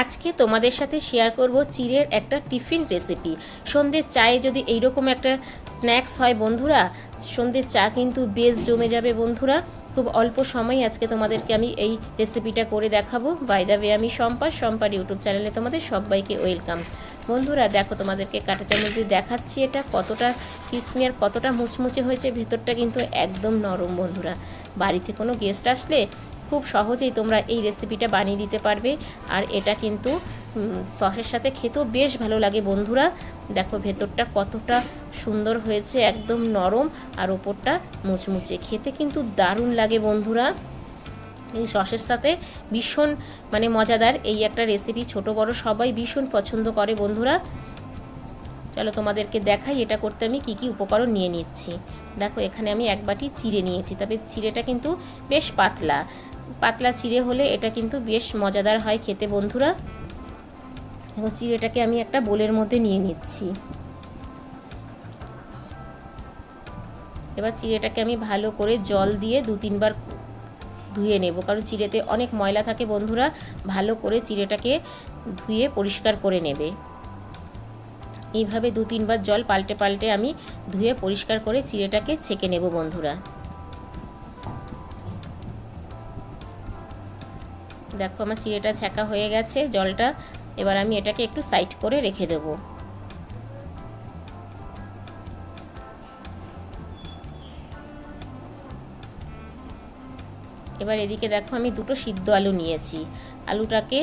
আজকে তোমাদের সাথে শেয়ার করব চিড়ের একটা টিফিন রেসিপি সন্ধ্যের চায়ে যদি এইরকম একটা স্ন্যাক্স হয় বন্ধুরা, সন্ধ্যের চা কিন্তু বেশ জমে যাবে বন্ধুরা। খুব অল্প সময় আজকে তোমাদেরকে আমি এই রেসিপিটা করে দেখাবো। বাই দ্য আমি সম্পার সম্পার ইউটিউব চ্যানেলে তোমাদের সবাইকে ওয়েলকাম বন্ধুরা, দেখো তোমাদেরকে কাঁটা চামচ দিয়ে দেখাচ্ছি এটা কতটা কিসমি আর কতটা মুচমুচে হয়েছে। ভেতরটা কিন্তু একদম নরম বন্ধুরা। বাড়িতে কোনো গেস্ট আসলে খুব সহজেই তোমরা এই রেসিপিটা বানিয়ে দিতে পারবে। আর এটা কিন্তু সসের সাথে খেতেও বেশ ভালো লাগে বন্ধুরা। দেখো ভেতরটা কতটা সুন্দর হয়েছে, একদম নরম আর ওপরটা মুচমুচে। খেতে কিন্তু দারুণ লাগে বন্ধুরা। এই সসের সাথে ভীষণ মানে মজাদার এই একটা রেসিপি ছোট বড় সবাই ভীষণ পছন্দ করে বন্ধুরা। চলো তোমাদেরকে দেখাই এটা করতে আমি কি কি উপকরণ নিয়ে নিচ্ছি। দেখো এখানে আমি এক বাটি চিড়ে নিয়েছি, তবে চিড়েটা কিন্তু বেশ পাতলা। পাতলা চিড়ে হলে এটা কিন্তু বেশ মজাদার হয় খেতে, বন্ধুরা। এবং চিড়েটাকে আমি একটা বোলের মধ্যে নিয়ে নিচ্ছি। এবার চিড়েটাকে আমি ভালো করে জল দিয়ে দু তিনবার ধুয়ে নেব, কারণ চিড়েতে অনেক ময়লা থাকে, বন্ধুরা। ভালো করে চিড়েটাকে ধুয়ে পরিষ্কার করে নেবে। এইভাবে দু তিনবার জল পাল্টে পাল্টে আমি ধুয়ে পরিষ্কার করে চিড়েটাকে ছেঁকে নেব, বন্ধুরা। দেখো আমার চিড়েটা ছ্যাঁকা হয়ে গেছে, জলটা। এবার আমি এটাকে একটু সাইড করে রেখে দেবো। এবার এদিকে দেখো আমি দুটো সিদ্ধ আলু নিয়েছি। আলুটাকে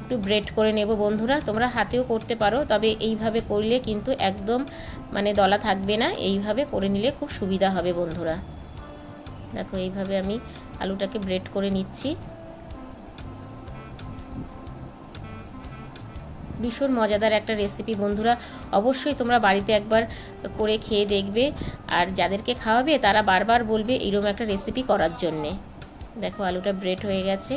একটু ব্রেড করে নেব বন্ধুরা, তোমরা হাতেও করতে পারো, তবে এইভাবে করলে কিন্তু একদম মানে দলা থাকবে না, এইভাবে করে নিলে খুব সুবিধা হবে বন্ধুরা। দেখো এইভাবে আমি আলুটাকে ব্রেড করে নিচ্ছি। ভীষণ মজাদার একটা রেসিপি বন্ধুরা, অবশ্যই তোমরা বাড়িতে একবার করে খেয়ে দেখবে। আর যাদেরকে খাওয়াবে, তারা বারবার বলবে এরকম একটা রেসিপি করার জন্যে। দেখো, আলুটা ব্রেড হয়ে গেছে।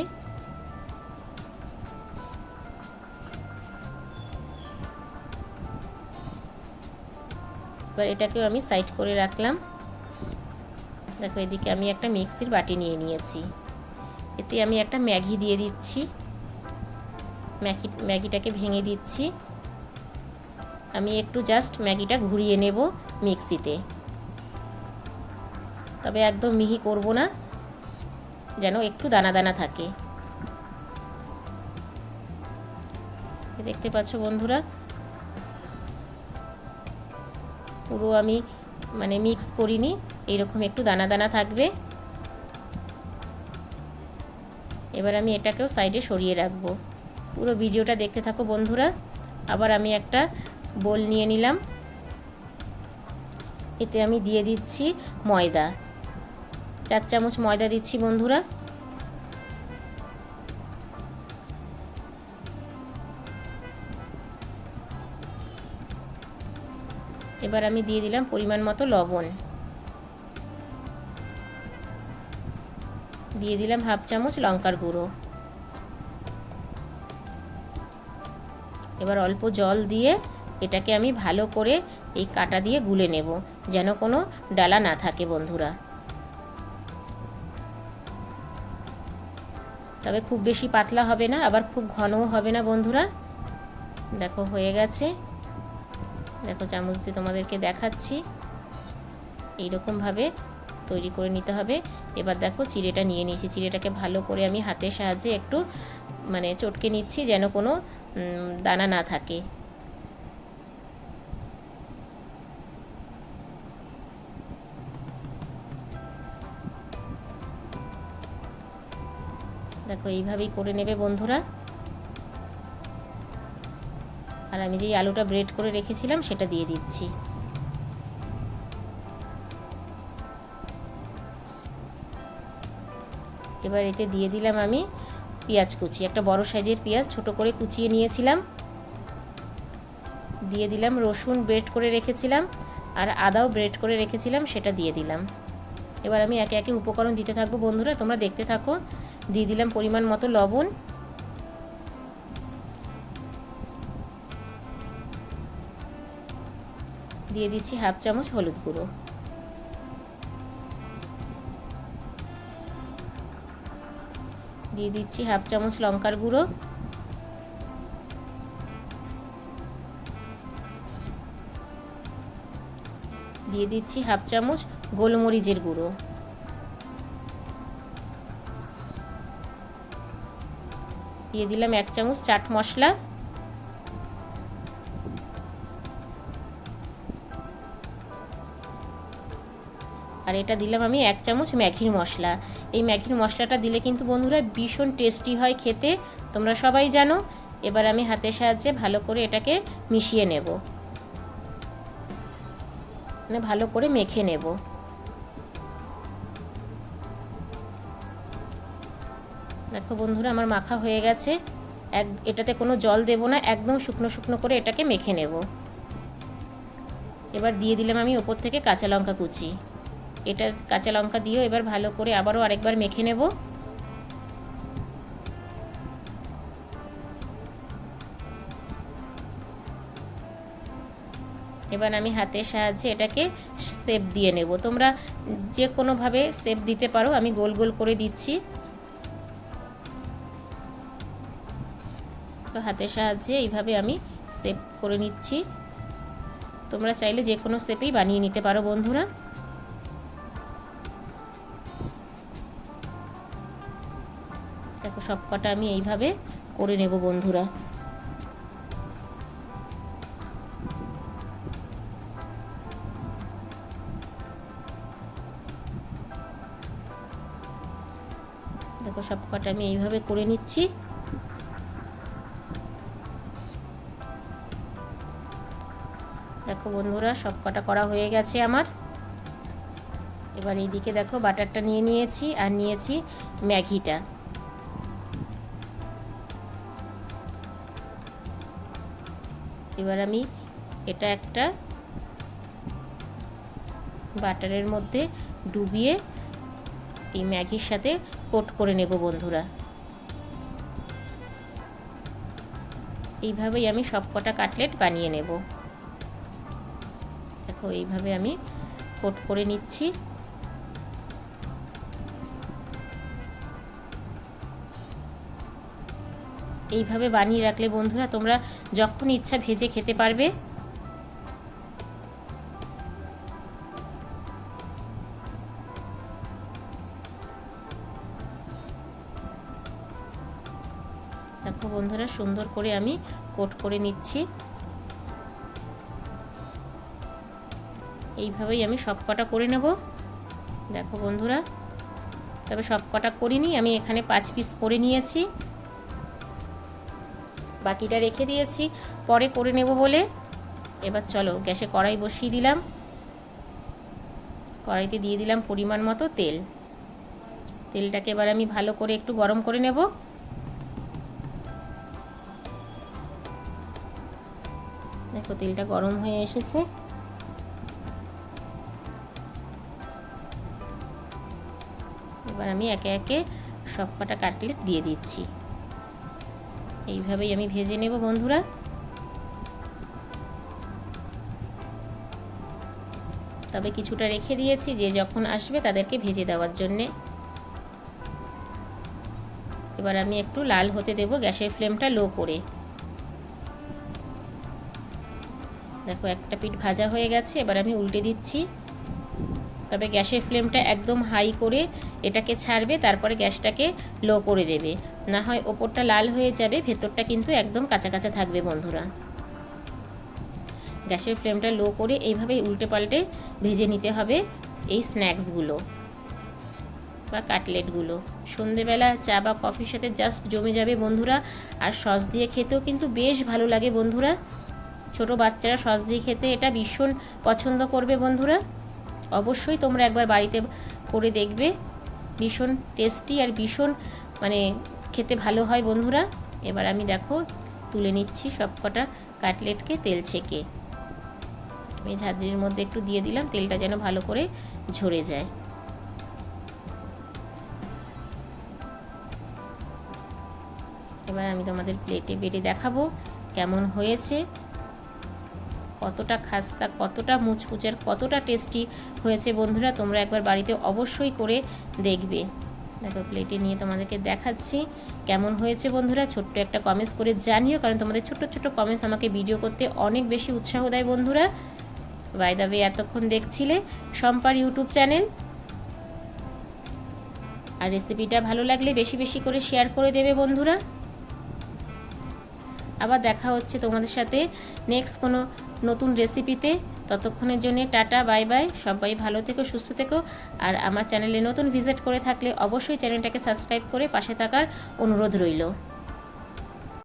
এবার এটাকেও আমি সাইড করে রাখলাম। দেখো, এদিকে আমি একটা মিক্সির বাটি নিয়ে নিয়েছি। এতে আমি একটা ম্যাগি দিয়ে দিচ্ছি। ম্যাগি, ম্যাগিটাকে ভেঙে দিচ্ছি। আমি একটু জাস্ট ম্যাগিটা ঘুরিয়ে নেব মিক্সিতে। তবে একদম মিহি করব না, যেন একটু দানা দানা থাকে। দেখতে পাচ্ছ বন্ধুরা? পুরো আমি মানে মিক্স করিনি এরকম একটু দানা দানা থাকবে। এবার আমি এটাকেও সাইডে সরিয়ে রাখব। পুরো ভিডিওটা দেখতে থাকো বন্ধুরা। আবার আমি একটা বোল নিয়ে নিলাম। এতে আমি দিয়ে দিচ্ছি ময়দা। চার চামচ ময়দা দিচ্ছি বন্ধুরা। এবার আমি দিয়ে দিলাম পরিমাণ মতো লবণ। দিয়ে দিলাম হাফ চামচ লঙ্কার গুঁড়ো। এবার অল্প জল দিয়ে এটাকে আমি ভালো করে এই কাটা দিয়ে গুলে নেব, যেন কোনো ডালা না থাকে বন্ধুরা। তবে খুব বেশি পাতলা হবে না, আবার খুব ঘনও হবে না বন্ধুরা। দেখো, হয়ে গেছে। দেখো, চামচ দিয়ে তোমাদেরকে দেখাচ্ছি। এইরকমভাবে তৈরি করে নিতে হবে। এবার দেখো, চিড়েটা নিয়ে নিয়েছি। চিড়েটাকে ভালো করে আমি হাতের সাহায্যে একটু মানে চটকে নিচ্ছি যেন কোনো দানা না থাকে। দেখো, এইভাবেই করে নেবে বন্ধুরা। আর আমি যেই আলুটা ব্রেড করে রেখেছিলাম, সেটা দিয়ে দিচ্ছি। এবার এতে দিয়ে দিলাম আমি পেঁয়াজ কুচি, একটা বড় সাইজের পেঁয়াজ ছোট করে কুচিয়ে নিয়েছিলাম। দিয়ে দিলাম, রসুন ব্রেড করে রেখেছিলাম, আর আদাও ব্রেড করে রেখেছিলাম, সেটা দিয়ে দিলাম। এবার আমি একে একে উপকরণ দিতে থাকব বন্ধুরা, তোমরা দেখতে থাকো। দিয়ে দিলাম পরিমাণ মতো লবণ। দিয়ে দিচ্ছি হাফ চামচ হলুদ গুঁড়ো। দিয়ে দিচ্ছি হাফ চামচ লঙ্কার গুঁড়ো। দিয়ে দিচ্ছি হাফ চামচ গোলমরিচের গুঁড়ো। দিয়ে দিলাম এক চামচ চাট মশলা। আর এটা দিলাম আমি এক চামচ ম্যাগির মশলা। এই ম্যাগির মশলাটা দিলে কিন্তু বন্ধুরা ভীষণ টেস্টি হয় খেতে, তোমরা সবাই জানো। এবার আমি হাতের সাহায্যে ভালো করে এটাকে মিশিয়ে নেব। মানে ভালো করে মেখে নেব। দেখো বন্ধুরা আমার মাখা হয়ে গেছে। এক, এটাতে কোনো জল দেব না, একদম শুকনো শুকনো করে এটাকে মেখে নেব। এবার দিয়ে দিলাম আমি ওপর থেকে কাঁচা লঙ্কা কুচি। এটা কাঁচা লঙ্কা দিয়েও এবার ভালো করে আবারও আরেকবার মেখে নেব। এবার আমি হাতের সাহায্যে এটাকে সেপ দিয়ে নেব। তোমরা যে কোনোভাবে সেপ দিতে পারো, আমি গোল গোল করে দিচ্ছি। তো হাতের সাহায্যে এইভাবে আমি সেপ করে নিচ্ছি। তোমরা চাইলে যে কোনো সেপেই বানিয়ে নিতে পারো বন্ধুরা। দেখো সব কটা আমি এইভাবে করে নেব বন্ধুরা। দেখো সব কটা আমি এইভাবে করে নিচ্ছি। দেখো বন্ধুরা সব কটা করা হয়ে গেছে আমার। এবার এইদিকে দেখো বাটারটা নিয়ে নিয়েছি আর নিয়েছি ম্যাগিটা। এবার আমি এটা একটা বাটারের মধ্যে ডুবিয়ে এই ম্যাগির সাথে কোট করে নেব বন্ধুরা। এইভাবেই আমি সব কটা কাটলেট বানিয়ে নেব। দেখো, এইভাবে আমি কোট করে নিচ্ছি। এইভাবে বানিয়ে রাখলে বন্ধুরা তোমরা যখন ইচ্ছা ভেজে খেতে পারবে। দেখো বন্ধুরা, সুন্দর করে আমি কোট করে নিচ্ছি। এইভাবেই আমি সব কটা করে নেব। দেখো বন্ধুরা, তবে সব কটা করিনি, আমি এখানে পাঁচ পিস করে নিয়েছি। বাকিটা রেখে দিয়েছি। পরে করে নেব বলে। এবার চলো, গ্যাসে কড়াই বসিয়ে দিলাম। কড়াইতে দিয়ে দিলাম পরিমাণ মতো তেল। তেলটাকে এবার আমি ভালো করে একটু গরম করে নেব। দেখো, তেলটা গরম হয়ে এসেছে। এবার আমি একে একে সব কটা কাটলেট দিয়ে দিচ্ছি। এইভাবেই আমি ভেজে নেব, বন্ধুরা। তবে কিছুটা রেখে দিয়েছি, যে যখন আসবে তাদেরকে ভেজে দেওয়ার জন্যে। এবার আমি একটু লাল হতে দেব গ্যাসের ফ্লেমটা লো করে। দেখো, একটা পিঠ ভাজা হয়ে গেছে, এবার আমি উল্টে দিচ্ছি। তবে গ্যাসের ফ্লেমটা একদম হাই করে এটাকে ছাড়বে, তারপরে গ্যাসটাকে লো করে দেবে। না হয় ওপরটা লাল হয়ে যাবে, ভেতরটা কিন্তু একদম কাঁচা কাঁচা থাকবে বন্ধুরা। গ্যাসের ফ্লেমটা লো করে এইভাবেই উল্টে পাল্টে ভেজে নিতে হবে এই স্ন্যাক্সগুলো বা কাটলেটগুলো। সন্ধেবেলা চা বা কফির সাথে জাস্ট জমে যাবে বন্ধুরা, আর সস দিয়ে খেতেও কিন্তু বেশ ভালো লাগে বন্ধুরা। ছোট বাচ্চারা সস দিয়ে খেতে এটা ভীষণ পছন্দ করবে বন্ধুরা। অবশ্যই তোমরা একবার বাড়িতে করে দেখবে, ভীষণ টেস্টি আর ভীষণ মানে খেতে ভালো হয় বন্ধুরা। এবার আমি দেখো, তুলে নিচ্ছি সব কটা কাটলেটকে তেল ছেঁকে। আমি ঝাঁঝরির মধ্যে একটু দিয়ে দিলাম, তেলটা যেন ভালো করে ঝরে যায়। এবার আমি তোমাদের প্লেটে বেড়ে দেখাবো কেমন হয়েছে। কতটা খাস্তা, কতটা মুচমুচের, কতটা টেস্টি হয়েছে বন্ধুরা, তোমরা একবার বাড়িতে অবশ্যই করে দেখবে। দেখো প্লেটে নিয়ে তোমাদেরকে দেখাচ্ছি। কেমন হয়েছে বন্ধুরা? ছোট্ট একটা কমেন্টস করে জানিও, কারণ তোমাদের ছোট ছোট কমেন্টস আমাকে ভিডিও করতে অনেক বেশি উৎসাহ দেয় বন্ধুরা। বাই দ্য ওয়ে এতক্ষণ দেখছিলে সম্পার ইউটিউব চ্যানেল আর রেসিপিটা ভালো লাগলে বেশি বেশি করে শেয়ার করে দেবে বন্ধুরা। আবার দেখা হচ্ছে তোমাদের সাথে নেক্সট কোনো নতুন রেসিপিতে ততক্ষণের জন্য টাটা, বাই বাই। সবাই ভালো থেকো, সুস্থ থেকো। আর আমার চ্যানেলে নতুন ভিজিট করে থাকলে অবশ্যই চ্যানেলটাকে সাবস্ক্রাইব করে পাশে থাকার অনুরোধ রইল।